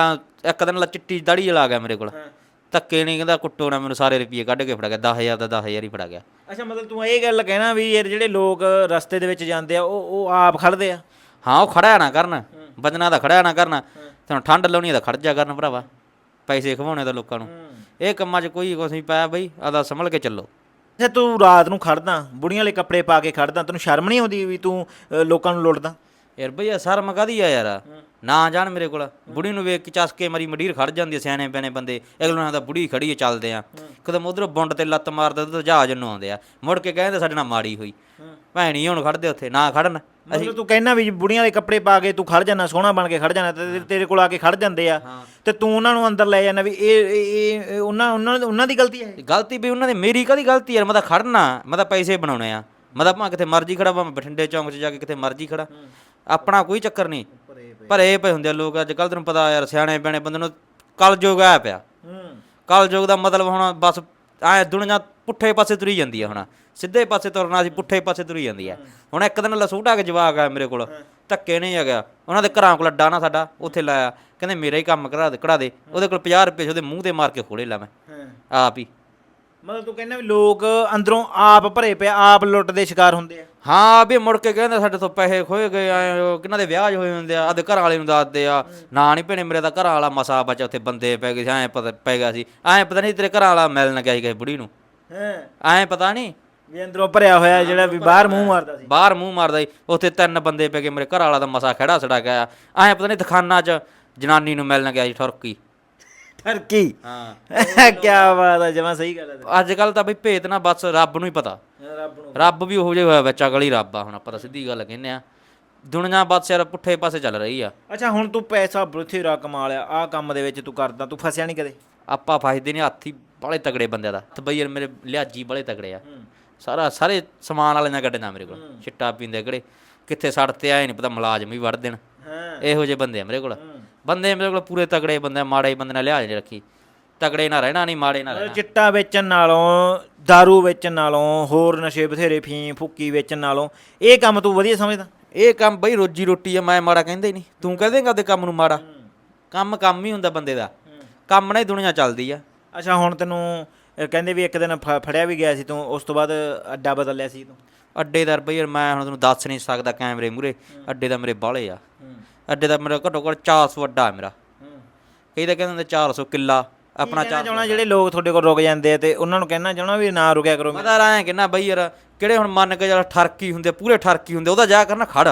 S2: ਇੱਕ ਦਿਨ ਲਾ ਚਿੱਟੀ ਦਾੜੀ ਜਲਾ ਗਿਆ ਮੇਰੇ ਕੋਲ। ਧੱਕੇ ਨਹੀਂ ਕਹਿੰਦਾ ਕੁੱਟੋ ਨਾ ਮੈਨੂੰ ਸਾਰੇ ਰੁਪਏ ਕੱਢ ਕੇ ਫੜਾ ਗਿਆ 10000 ਦਾ 10000 ਹੀ ਫੜਾ ਗਿਆ।
S1: ਅੱਛਾ ਮਤਲਬ ਤੂੰ ਇਹ ਗੱਲ ਕਹਿਣਾ ਵੀ ਯਾਰ ਜਿਹੜੇ ਲੋਕ ਰਸਤੇ ਦੇ ਵਿੱਚ ਜਾਂਦੇ ਆ ਉਹ ਉਹ ਆਪ ਖੜਦੇ ਆ?
S2: ਹਾਂ ਉਹ ਖੜਿਆ ਨਾ ਕਰਨ ਬਜਣਾ ਦਾ ਖੜਿਆ ਨਾ ਕਰਨ। ਤੈਨੂੰ ਠੰਡ ਲਾਉਣੀ ਦਾ ਖੜ ਜਾ ਕਰਨ ਭਰਾਵਾ ਪੈਸੇ ਖਵਾਉਣੇ ਤਾਂ ਲੋਕਾਂ ਨੂੰ। ਇਹ ਕੰਮਾਂ 'ਚ ਕੋਈ ਕੁਛ ਨਹੀਂ ਪਾਇਆ ਬਈ ਆਦਾ ਸੰਭਲ ਕੇ ਚੱਲੋ।
S1: ਅੱਛਾ ਤੂੰ ਰਾਤ ਨੂੰ ਖੜਦਾ ਬੁੜੀਆਂ ਵਾਲੇ ਕੱਪੜੇ ਪਾ ਕੇ ਖੜਦਾ ਤੈਨੂੰ ਸ਼ਰਮ ਨਹੀਂ ਆਉਂਦੀ ਵੀ ਤੂੰ ਅ, ਲੋਕਾਂ ਨੂੰ ਲੁੱਟਦਾ?
S2: ਯਾਰ ਬਈ ਇਹ ਸ਼ਰਮ ਕਾਦੀ ਆ ਯਾਰ? ਨਾ ਜਾਣ ਮੇਰੇ ਕੋਲ। ਬੁੜੀ ਨੂੰ ਵੇਖ ਕੇ ਚਸ ਕੇ ਮਰੀ ਮਡੀਰ ਖੜ ਜਾਂਦੀ ਸਿਆਣੇ ਪੈਣੇ ਬੰਦੇ। ਅਗਲੇ ਤਾਂ ਬੁੜੀ ਖੜੀ ਆ ਚੱਲਦੇ ਆ। ਕਦਮ ਉਧਰੋਂ ਬੁੰਡ ਤੇ ਲੱਤ ਮਾਰਦਾ ਤੇ ਜਹਾਜ਼ ਨੂੰ ਆਉਂਦੇ ਆ। ਮੁੜ ਕੇ ਕਹਿੰਦੇ ਸਾਡੇ ਨਾਲ ਮਾੜੀ ਹੋਈ। ਭੈਣੀ ਹੁਣ ਖੜਦੇ ਉੱਥੇ ਨਾ ਖੜਨ।
S1: ਮਤਲਬ ਤੂੰ ਕਹਿਣਾ ਵੀ ਬੁੜੀਆਂ ਵਾਲੇ ਕੱਪੜੇ ਪਾ ਕੇ ਤੂੰ ਖੜ ਜਾਣਾ ਸੋਹਣਾ ਬਣ ਕੇ ਖੜ ਜਾਣਾ ਤੇ ਤੇਰੇ- ਤੇਰੇ ਕੋਲ ਆ ਕੇ ਖੜ ਜਾਂਦੇ ਆ। ਤੇ ਤੂੰ ਉਹਨਾਂ ਨੂੰ ਅੰਦਰ ਲੈ ਜਾਣਾ ਵੀ ਇਹ ਇਹ- ਇਹ ਉਹਨਾਂ ਉਹਨਾਂ ਉਹਨਾਂ ਦੀ ਗਲਤੀ ਹੈ
S2: ਗਲਤੀ ਵੀ ਉਹਨਾਂ ਦੀ ਮੇਰੀ ਕਾਦੀ ਗਲਤੀ ਯਾਰ ਮੈਂ ਤਾਂ ਖੜਨਾ ਮੈਂ ਤਾਂ ਪੈਸੇ ਬਣਾਉਣੇ ਆ। ਮੈਂ ਤਾਂ ਭਾਵੇਂ ਕਿਤੇ ਮਰਜ਼ੀ ਖੜਾ ਭਾਵੇਂ ਬਠਿੰਡੇ ਚੌਂਕ 'ਚ ਜਾ ਕੇ ਕਿਤੇ ਮਰਜ਼ੀ ਖੜਾ। ਆਪਣਾ ਕੋਈ ਚੱਕਰ ਨਹੀਂ। ਭਰੇ ਪਏ ਹੁੰਦੇ ਆ ਲੋਕ ਅੱਜ ਕੱਲ ਤੈਨੂੰ ਪਤਾ ਯਾਰ ਸਿਆਣੇ ਬਿਆਣੇ ਬੰਦੇ ਨੂੰ ਕਲ ਜੋਗ ਆਇਆ ਪਿਆ।
S1: ਹੂੰ।
S2: ਕਲ ਜੋਗ ਦਾ ਮਤਲਬ ਹੁਣ ਬਸ ਐ ਦੁਨੀਆ ਪੁੱਠੇ ਪਾਸੇ ਤੁਰੀ ਜਾਂਦੀ ਆ ਹੁਣ। ਸਿੱਧੇ ਪਾਸੇ ਤੁਰਨਾ ਸੀ ਪੁੱਠੇ ਪਾਸੇ ਤੁਰੀ ਜਾਂਦੀ ਆ। ਹੁਣ ਇੱਕ ਦਿਨ ਲਸੂਟਾ ਕੇ ਜਵਾਕ ਆ ਮੇਰੇ ਕੋਲ ਧੱਕੇ ਨਹੀਂ ਹੈਗਾ। ਉਹਨਾਂ ਦੇ ਘਰਾਂ ਕੋਲ ਅੱਡਾ ਨਾ ਸਾਡਾ ਉੱਥੇ ਲਾਇਆ। ਕਹਿੰਦੇ ਮੇਰਾ ਹੀ ਕੰਮ ਕਰਾ ਦੇ ਕਢਾ ਦੇ। ਉਹਦੇ ਕੋਲ 50 ਰੁਪਏ ਉਹਦੇ ਮੂੰਹ ਤੇ ਮਾਰ ਕੇ ਖੋਲੇ ਲਾ ਮੈਂ। ਆਪ ਹੀ।
S1: ਮਤਲਬ ਤੂੰ ਕਹਿੰਦਾ ਵੀ ਲੋਕ ਅੰਦਰੋਂ ਆਪ ਭਰੇ ਪਏ ਆਪ ਲੁੱਟ ਦੇ ਸ਼ਿਕਾਰ ਹੁੰਦੇ ਆ।
S2: ਹਾਂ ਵੀ ਮੁੜ ਕੇ ਕਹਿੰਦੇ ਸਾਡੇ ਤੋਂ ਪੈਸੇ ਖੋਏ ਗਏ ਉਹ ਕਿਹਨਾਂ ਦੇ ਵਿਆਹ ਹੋਏ ਹੁੰਦੇ ਆ ਆਦੇ ਘਰ ਵਾਲੇ ਨੂੰ ਦੱਸਦੇ ਆ। ਨਾ ਨਹੀਂ ਭੈਣੇ ਮੇਰੇ ਤਾਂ ਘਰ ਵਾਲਾ ਮਸਾ ਬਚਾ ਉੱਥੇ ਬੰਦੇ ਪੈ ਗਏ ਐ ਪਤਾ ਪੈ ਗਿਆ ਸੀ। ਐ ਪਤਾ ਨਹੀਂ ਤੇਰੇ ਘਰ ਵਾਲਾ ਮਿਲਣ ਗਿਆ ਸੀ ਕਿਸੇ ਬੁੜੀ ਨੂੰ।
S1: ਹਾਂ।
S2: ਐ ਪਤਾ ਨਹੀਂ
S1: ਵੀ ਅੰਦਰੋਂ ਭਰਿਆ ਹੋਇਆ ਜਿਹੜਾ ਵੀ ਬਾਹਰ ਮੂੰਹ ਮਾਰਦਾ ਸੀ।
S2: ਬਾਹਰ ਮੂੰਹ ਮਾਰਦਾ ਸੀ ਉੱਥੇ ਤਿੰਨ ਬੰਦੇ ਪੈ ਗਏ ਮੇਰੇ ਘਰ ਵਾਲਾ ਦਾ ਮਸਾ ਖੜਾ ਛੜਾ ਗਿਆ ਐਂ ਪਤਾ ਨਹੀਂ ਦੁਕਾਨਾਂ 'ਚ ਜਨਾਨੀ ਨੂੰ ਮਿਲਣ ਗਿਆ ਸੀ ਠੁਰਕੀ।
S1: ਟਰਕੀ
S2: ਹਾਂ।
S1: ਕੀ ਬਾਤ ਹੈ ਜਮਾ ਸਹੀ ਗੱਲ ਹੈ
S2: ਅੱਜ ਕੱਲ ਤਾਂ ਬਈ ਭੇਤ ਨਾ ਬਸ ਰੱਬ ਨੂੰ ਹੀ ਪਤਾ।
S1: ਰੱਬ ਨੂੰ
S2: ਰੱਬ ਵੀ ਉਹੋ ਜਿਹਾ ਹੋਇਆ ਵਿੱਚ ਅਗਲ ਹੀ ਰੱਬ ਆ ਹੁਣ ਆਪਾਂ ਤਾਂ ਸਿੱਧੀ ਗੱਲ ਕਹਿੰਦੇ ਆ। ਦੁਨੀਆ ਬਸ ਯਾਰ ਪੁੱਠੇ ਪਾਸੇ ਚੱਲ ਰਹੀ ਆ।
S1: ਅੱਛਾ ਹੁਣ ਤੂੰ ਪੈਸਾ ਬਥੇਰਾ ਕਮਾ ਲਿਆ ਆ ਕੰਮ ਦੇ ਵਿੱਚ ਤੂੰ ਕਰਦਾ ਤੂੰ ਫਸਿਆ ਨਹੀਂ ਕਦੇ?
S2: ਆਪਾਂ ਫਸਦੇ ਨਹੀਂ ਹੱਥੀ ਬੜੇ ਤਗੜੇ ਬੰਦਿਆਂ ਦਾ। ਤੇ ਬਈ ਯਾਰ ਮੇਰੇ ਲਿਆਜੀ ਬੜੇ ਤਗੜੇ ਆ। ਸਾਰਾ ਸਾਰੇ ਸਮਾਨ ਵਾਲੇ ਨਾਲ ਗੱਡੇ ਨਾ ਮੇਰੇ ਕੋਲ। ਚਿੱਟਾ ਪੀਂਦੇ ਕਿਹੜੇ? ਕਿੱਥੇ ਸੜ ਤੇ ਆਏ ਨਹੀਂ ਪਤਾ ਮੁਲਾਜ਼ਮ ਵੀ ਵੜ ਦੇਣ।
S1: ਹਾਂ।
S2: ਇਹੋ ਜਿਹੇ ਬੰਦੇ ਆ ਮੇਰੇ ਕੋਲ। ਬੰਦੇ ਮੇਰੇ ਕੋਲ ਪੂਰੇ ਤਗੜੇ ਬੰਦੇ ਮਾੜੇ ਬੰਦੇ ਨਾਲ ਲਿਹਾਜ਼ ਨਹੀਂ ਰੱਖੀ। ਤਗੜੇ ਨਾ ਰਹਿਣਾ ਨਹੀਂ ਮਾੜੇ ਨਾ ਰਹਿਣਾ।
S1: ਚਿੱਟਾ ਵੇਚਣ ਨਾਲੋਂ दारू ਵੇਚਣ ਨਾਲੋਂ ਹੋਰ ਨਸ਼ੇ ਬਥੇਰੇ ਫੀਮ ਫੁੱਕੀ ਵੇਚਣ ਨਾਲੋਂ ਇਹ ਕੰਮ ਤੂੰ ਵਧੀਆ ਸਮਝਦਾ?
S2: ਇਹ ਕੰਮ ਬਈ ਰੋਜੀ ਰੋਟੀ ਆ ਮੈਂ ਮਾੜਾ ਕਹਿੰਦਾ ਹੀ ਨਹੀਂ। ਤੂੰ ਕਹਿ ਦੇਂਗਾ ਉਹਦੇ ਕੰਮ ਨੂੰ ਮਾੜਾ। ਕੰਮ ਕੰਮ ਹੀ ਹੁੰਦਾ ਬੰਦੇ ਦਾ। ਕੰਮ ਨਾਲ ਹੀ ਦੁਨੀਆ ਚੱਲਦੀ ਆ।
S1: ਅੱਛਾ ਹੁਣ ਤੈਨੂੰ ਕਹਿੰਦੇ ਵੀ ਇੱਕ ਦਿਨ ਫ- ਫੜਿਆ ਵੀ ਗਿਆ ਸੀ ਤੂੰ ਉਸ ਤੋਂ ਬਾਅਦ ਅੱਡਾ ਬਦਲ ਲਿਆ ਸੀ ਤੂੰ?
S2: ਅੱਡੇਦਾਰ ਬਈ ਯਾਰ ਮੈਂ ਹੁਣ ਤੈਨੂੰ ਦੱਸ ਨਹੀਂ ਸਕਦਾ ਕੈਮਰੇ ਮੂਰੇ ਅੱਡੇ ਦਾ ਮੇਰੇ ਬਾਲੇ ਆ। ਅੱਡੇ ਦਾ ਮੇਰਾ ਘੱਟੋ ਘੱਟ 400 ਅੱਡਾ ਹੈ ਮੇਰਾ। ਕਈ ਤਾਂ ਕਹਿੰਦੇ ਹੁੰਦੇ 400 ਕਿੱਲਾ ਆਪਣਾ
S1: ਕਹਿਣਾ ਚਾਹਣਾ ਜਿਹੜੇ ਲੋਕ ਤੁਹਾਡੇ ਕੋਲ ਰੁਕ ਜਾਂਦੇ ਆ ਤੇ ਉਹਨਾਂ ਨੂੰ ਕਹਿਣਾ ਚਾਹਣਾ ਵੀ ਨਾ ਰੁਕਿਆ ਕਰੋ।
S2: ਪਤਾ ਰਾਂ ਕਿੰਨਾ ਬਈ ਯਾਰ ਕਿਹੜੇ ਹੁਣ ਮੰਨ ਕੇ ਜਿਹੜਾ ਠਰਕੀ ਹੁੰਦੇ ਪੂਰੇ ਠਰਕੀ ਹੁੰਦੇ ਉਹਦਾ ਜਾ ਕਰਨਾ ਖੜ।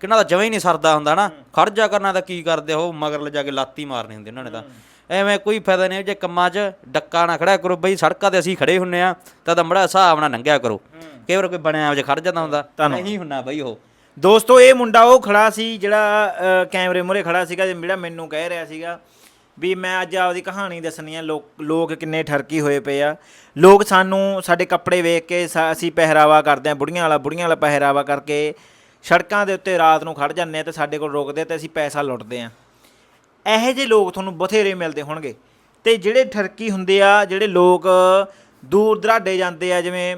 S2: ਕਿੰਨਾ ਦਾ ਜਮਾਂ ਹੀ ਨਹੀਂ ਸਰਦਾ ਹੁੰਦਾ ਨਾ। ਖੜ ਜਾ ਕਰਨਾ ਤਾਂ ਕੀ ਕਰਦੇ ਉਹ ਮਗਰ ਲਿਜਾ ਕੇ ਲਾਤੀ ਮਾਰਨੀ ਹੁੰਦੀ ਉਹਨਾਂ ਨੇ ਤਾਂ। ਐਵੇਂ ਕੋਈ ਫਾਇਦਾ ਨਹੀਂ ਜੇ ਕੰਮਾਂ 'ਚ ਡੱਕਾ ਨਾ ਖੜਿਆ ਕਰੋ ਬਈ ਸੜਕਾਂ ਤੇ ਅਸੀਂ ਖੜੇ ਹੁੰਨੇ ਆ ਤਾਂ ਦਮੜਾ ਹਿਸਾਬ ਨਾਲ ਲੰਘਿਆ ਕਰੋ। ਕਈ ਵਾਰ ਕੋਈ ਬਣਿਆ ਜੇ ਖੜ ਜਾਂਦਾ ਹੁੰਦਾ ਨਹੀਂ ਹੁੰਨਾ ਬਈ ਉਹ।
S1: ਦੋਸਤੋ, ਇਹ ਮੁੰਡਾ ਉਹ ਖੜਾ ਸੀ ਜਿਹੜਾ ਕੈਮਰੇ ਮੂਹਰੇ ਖੜਾ ਸੀਗਾ ਜਿਹੜਾ ਮੈਨੂੰ ਕਹਿ ਰਿਹਾ ਸੀਗਾ ਵੀ ਮੈਂ ਅੱਜ ਆਪਦੀ ਕਹਾਣੀ ਦੱਸਣੀ ਆ, ਲੋਕ ਲੋਕ ਕਿੰਨੇ ਠਰਕੀ ਹੋਏ ਪਏ ਆ। ਲੋਕ ਸਾਨੂੰ ਸਾਡੇ ਕੱਪੜੇ ਵੇਖ ਕੇ ਸਾ- ਅਸੀਂ ਪਹਿਰਾਵਾ ਕਰਦੇ ਆ, ਬੁੜੀਆਂ ਵਾਲਾ ਬੁੜੀਆਂ ਵਾਲਾ ਪਹਿਰਾਵਾ ਕਰਕੇ ਸੜਕਾਂ ਦੇ ਉੱਤੇ ਰਾਤ ਨੂੰ ਖੜ ਜਾਂਦੇ ਆ ਤੇ ਸਾਡੇ ਕੋਲ ਰੋਕਦੇ ਤੇ ਅਸੀਂ ਪੈਸਾ ਲੁੱਟਦੇ ਆ। ਇਹੋ ਜਿਹੇ ਲੋਕ ਤੁਹਾਨੂੰ ਬਥੇਰੇ ਮਿਲਦੇ ਹੋਣਗੇ। ਤੇ ਜਿਹੜੇ ਠਰਕੀ ਹੁੰਦੇ ਆ, ਜਿਹੜੇ ਲੋਕ ਦੂਰ ਦਰਾਡੇ ਜਾਂਦੇ ਆ, ਜਿਵੇਂ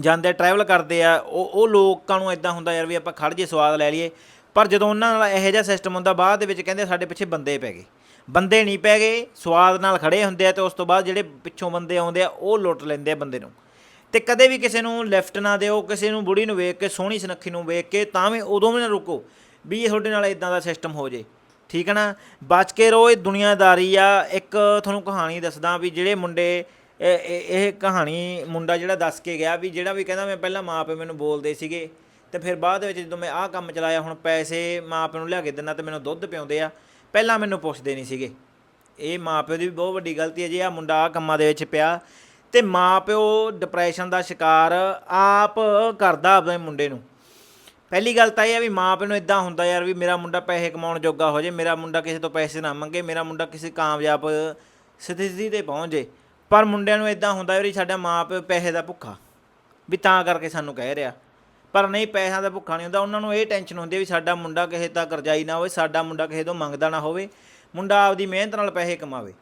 S1: ਜਾਂਦੇ ਟਰੈਵਲ ਕਰਦੇ ਆ, ਉਹ ਉਹ ਲੋਕਾਂ ਨੂੰ ਇਦਾਂ ਹੁੰਦਾ ਯਾਰ ਵੀ ਆਪਾਂ ਖੜ ਜੇ ਸਵਾਦ ਲੈ ਲਈਏ। ਪਰ ਜਦੋਂ ਉਹਨਾਂ ਨਾਲ ਇਹੋ ਜਿਹਾ ਸਿਸਟਮ ਹੁੰਦਾ, ਬਾਅਦ ਦੇ ਵਿੱਚ ਕਹਿੰਦੇ ਸਾਡੇ ਪਿੱਛੇ ਬੰਦੇ ਪੈ ਗਏ। ਬੰਦੇ ਨਹੀਂ ਪੈ ਗਏ, ਸਵਾਦ ਨਾਲ ਖੜੇ ਹੁੰਦੇ ਆ ਤੇ ਉਸ ਤੋਂ ਬਾਅਦ ਜਿਹੜੇ ਪਿੱਛੋਂ ਬੰਦੇ ਆਉਂਦੇ ਆ, ਉਹ ਲੁੱਟ ਲੈਂਦੇ ਆ ਬੰਦੇ ਨੂੰ। ਤੇ ਕਦੇ ਵੀ ਕਿਸੇ ਨੂੰ ਲੈਫਟ ਨਾ ਦਿਓ, ਕਿਸੇ ਨੂੰ ਬੁੜੀ ਨੂੰ ਵੇਖ ਕੇ, ਸੋਹਣੀ ਸੁਨੱਖੀ ਨੂੰ ਵੇਖ ਕੇ, ਤਾਂ ਵੀ ਉਦੋਂ ਵੀ ਨਾ ਰੁਕੋ, ਵੀ ਇਹ ਤੁਹਾਡੇ ਨਾਲ ਇਦਾਂ ਦਾ ਸਿਸਟਮ ਹੋ ਜੇ। ਠੀਕ ਹੈ ਨਾ? ਬਚ ਕੇ ਰਹੋ, ਇਹ ਦੁਨੀਆਦਾਰੀ ਆ। ਇੱਕ ਤੁਹਾਨੂੰ ਕਹਾਣੀ ਦੱਸਦਾ ਵੀ ਜਿਹੜੇ ਮੁੰਡੇ ਇਹ ਇਹ- ਕਹਾਣੀ ਮੁੰਡਾ ਜਿਹੜਾ ਦੱਸ ਕੇ ਗਿਆ ਵੀ ਜਿਹੜਾ ਵੀ ਕਹਿੰਦਾ ਮੈਂ ਪਹਿਲਾਂ ਮਾਪੇ ਮੈਨੂੰ ਬੋਲਦੇ ਸੀਗੇ ਤੇ ਫਿਰ ਬਾਅਦ ਵਿੱਚ ਜਦੋਂ ਮੈਂ ਆਹ ਕੰਮ ਚਲਾਇਆ, ਹੁਣ ਪੈਸੇ ਮਾਪੇ ਨੂੰ ਲਿਆ ਕੇ ਦਿੰਦਾ ਤੇ ਮੈਨੂੰ ਦੁੱਧ ਪਿਆਉਂਦੇ ਆ, ਪਹਿਲਾਂ ਮੈਨੂੰ ਪੁੱਛਦੇ ਨਹੀਂ ਸੀਗੇ। ਇਹ ਮਾਪਿਓ ਦੀ ਵੀ ਬਹੁਤ ਵੱਡੀ ਗਲਤੀ ਹੈ ਜੇ ਆ ਮੁੰਡਾ ਆਹ ਕੰਮਾਂ ਦੇ ਵਿੱਚ ਪਿਆ ਤੇ ਮਾਪਿਓ ਡਿਪਰੈਸ਼ਨ ਦਾ ਸ਼ਿਕਾਰ ਆਪ ਕਰਦਾ ਆਪਣੇ ਮੁੰਡੇ ਨੂੰ। ਪਹਿਲੀ ਗੱਲ ਤਾਂ ਇਹ ਹੈ ਵੀ ਮਾਪਿਓ ਨੂੰ ਇਦਾਂ ਹੁੰਦਾ ਯਾਰ ਵੀ ਮੇਰਾ ਮੁੰਡਾ ਪੈਸੇ ਕਮਾਉਣ ਜੋਗਾ ਹੋ ਜੇ, ਮੇਰਾ ਮੁੰਡਾ ਕਿਸੇ ਤੋਂ ਪੈਸੇ ਨਾ ਮੰਗੇ, ਮੇਰਾ ਮੁੰਡਾ ਕਿਸੇ ਕਾਮਯਾਬ ਸਥਿਤੀ ਤੇ ਪਹੁੰਚ ਜੇ। ਪਰ ਮੁੰਡਿਆਂ ਨੂੰ ਇਦਾਂ ਹੁੰਦਾ ਵੀ ਸਾਡਾ ਮਾਪਿਓ ਪੈਸੇ ਦਾ ਭੁੱਖਾ, ਵੀ ਤਾਂ ਕਰਕੇ ਸਾਨੂੰ ਕਹਿ ਰਿਹਾ। ਪਰ ਨਹੀਂ, ਪੈਸਿਆਂ ਦਾ ਭੁੱਖਾ ਨਹੀਂ ਹੁੰਦਾ। ਉਹਨਾਂ ਨੂੰ ਇਹ ਟੈਨਸ਼ਨ ਹੁੰਦੀ ਵੀ ਸਾਡਾ ਮੁੰਡਾ ਕਿਸੇ ਦਾ ਕਰਜ਼ਾਈ ਨਾ ਹੋਵੇ, ਸਾਡਾ ਮੁੰਡਾ ਕਿਸੇ ਤੋਂ ਮੰਗਦਾ ਨਾ ਹੋਵੇ, ਮੁੰਡਾ ਆਪਦੀ ਮਿਹਨਤ ਨਾਲ ਪੈਸੇ ਕਮਾਵੇ।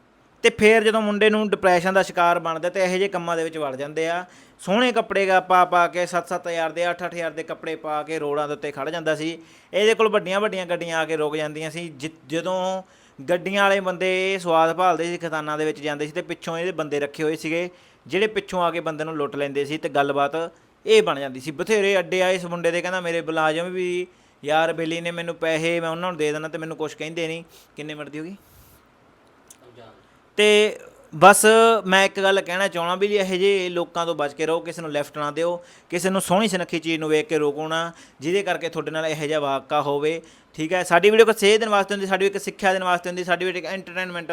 S1: ਤੇ ਫਿਰ ਜਦੋਂ ਮੁੰਡੇ ਨੂੰ ਡਿਪਰੈਸ਼ਨ ਦਾ ਸ਼ਿਕਾਰ ਬਣਦਾ ਤੇ ਇਹੋ ਜਿਹੇ ਕੰਮਾਂ ਦੇ ਵਿੱਚ ਵੜ ਜਾਂਦੇ ਆ। ਸੋਹਣੇ ਕੱਪੜੇ ਗਾ ਪਾ ਪਾ ਕੇ 7-7000 ਦੇ 8-8000 ਦੇ ਕੱਪੜੇ ਪਾ ਕੇ ਰੋਡਾਂ ਦੇ ਉੱਤੇ ਖੜ ਜਾਂਦਾ ਸੀ। ਇਹਦੇ ਕੋਲ ਵੱਡੀਆਂ ਵੱਡੀਆਂ ਗੱਡੀਆਂ ਆ ਕੇ ਰੁਕ ਜਾਂਦੀਆਂ ਸੀ। ਜਿ- ਜਦੋਂ ਗੱਡੀਆਂ ਵਾਲੇ ਬੰਦੇ ਸਵਾਦ ਭਾਲਦੇ ਸੀ ਖਤਾਨਾਂ ਦੇ ਵਿੱਚ ਜਾਂਦੇ ਸੀ ਤੇ ਪਿੱਛੋਂ ਇਹਦੇ ਬੰਦੇ ਰੱਖੇ ਹੋਏ ਸੀਗੇ ਜਿਹੜੇ ਪਿੱਛੋਂ ਆ ਕੇ ਬੰਦੇ ਨੂੰ ਲੁੱਟ ਲੈਂਦੇ ਸੀ ਤੇ ਗੱਲਬਾਤ ਇਹ ਬਣ ਜਾਂਦੀ ਸੀ। ਬਥੇਰੇ ਅੱਡੇ ਆਏ ਇਸ ਮੁੰਡੇ ਦੇ ਕਹਿੰਦਾ ਮੇਰੇ ਮੁਲਾਜ਼ਮ ਵੀ ਯਾਰ ਬੇਲੀ ਨੇ ਮੈਨੂੰ ਪੈਸੇ ਮੈਂ ਉਹਨਾਂ ਨੂੰ ਦੇ ਦੇਣਾ ਤੇ ਮੈਨੂੰ ਕੁਝ ਕਹਿੰਦੇ ਨਹੀਂ। ਕਿੰਨੇ ਮਿੰਟ ਦੀ ਹੋ ਗਈ? ਤੇ ਬਸ ਮੈਂ ਇੱਕ ਗੱਲ ਕਹਿਣਾ ਚਾਹਣਾ ਵੀ ਇਹੋ ਜਿਹੇ ਲੋਕਾਂ ਤੋਂ ਬਚ ਕੇ ਰਹੋ, ਕਿਸੇ ਨੂੰ ਲੈਫਟ ਨਾ ਦਿਓ, ਕਿਸੇ ਨੂੰ ਸੋਹਣੀ ਸੁਨੱਖੀ ਚੀਜ਼ ਨੂੰ ਵੇਖ ਕੇ ਰੋਕੋ ਨਾ, ਜਿਹਦੇ ਕਰਕੇ ਤੁਹਾਡੇ ਨਾਲ ਇਹੋ ਜਿਹਾ ਵਾਕਾ ਹੋਵੇ, ਠੀਕ ਹੈ? ਸਾਡੀ ਵੀਡੀਓ ਕੋ ਸੇਧ ਦੇਣ ਵਾਸਤੇ ਹੁੰਦੀ, ਸਾਡੀ ਇੱਕ ਸਿੱਖਿਆ ਦੇਣ ਵਾਸਤੇ ਹੁੰਦੀ, ਸਾਡੀ ਵੀਡੀਓ ਇੱਕ ਐਂਟਰਟੇਨਮੈਂਟ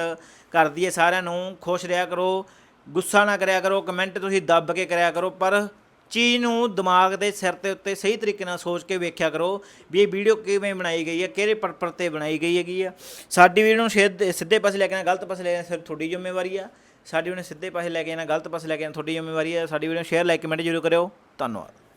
S1: ਕਰਦੀ ਹੈ ਸਾਰਿਆਂ ਨੂੰ। ਖੁਸ਼ ਰਿਹਾ ਕਰੋ, ਗੁੱਸਾ ਨਾ ਕਰਿਆ ਕਰੋ ਕਮੈਂਟ ਤੁਸੀਂ ਦੱਬ ਕੇ ਕਰਿਆ ਕਰੋ, ਪਰ ਚੀਜ਼ ਨੂੰ ਦਿਮਾਗ ਦੇ ਸਿਰ ਤੇ ਉੱਤੇ ਸਹੀ ਤਰੀਕੇ ਨਾਲ ਸੋਚ ਕੇ ਵੇਖਿਆ ਕਰੋ ਵੀ ਇਹ ਵੀਡੀਓ ਕਿਵੇਂ ਬਣਾਈ ਗਈ ਹੈ, ਕਿਹੜੇ ਪਰਪਰ ਤੇ ਬਣਾਈ ਗਈ ਹੈਗੀ ਆ। ਸਾਡੀ ਵੀਡੀਓ ਨੂੰ ਸਿੱਧ- ਸਿੱਧੇ ਪਾਸੇ ਲੈ ਕੇ ਆਣਾ ਗਲਤ ਪਾਸੇ ਲੈ ਜਾਣਾ ਆਉਣਾ ਸਿਰ ਤੁਹਾਡੀ ਜ਼ਿੰਮੇਵਾਰੀ ਆ। ਸਾਡੀ ਵੀਡੀਓ ਨੂੰ ਸਿੱਧੇ ਪਾਸੇ ਲੈ ਕੇ ਆਣਾ ਗਲਤ ਪਾਸੇ ਲੈ ਕੇ ਆਉਣਾ ਤੁਹਾਡੀ ਜ਼ਿੰਮੇਵਾਰੀ ਆ। ਸਾਡੀ ਵੀਡੀਓ ਨੂੰ ਸ਼ੇਅਰ, ਲਾਈਕ, ਕਮੈਂਟ ਜ਼ਰੂਰ ਕਰਿਓ। ਧੰਨਵਾਦ।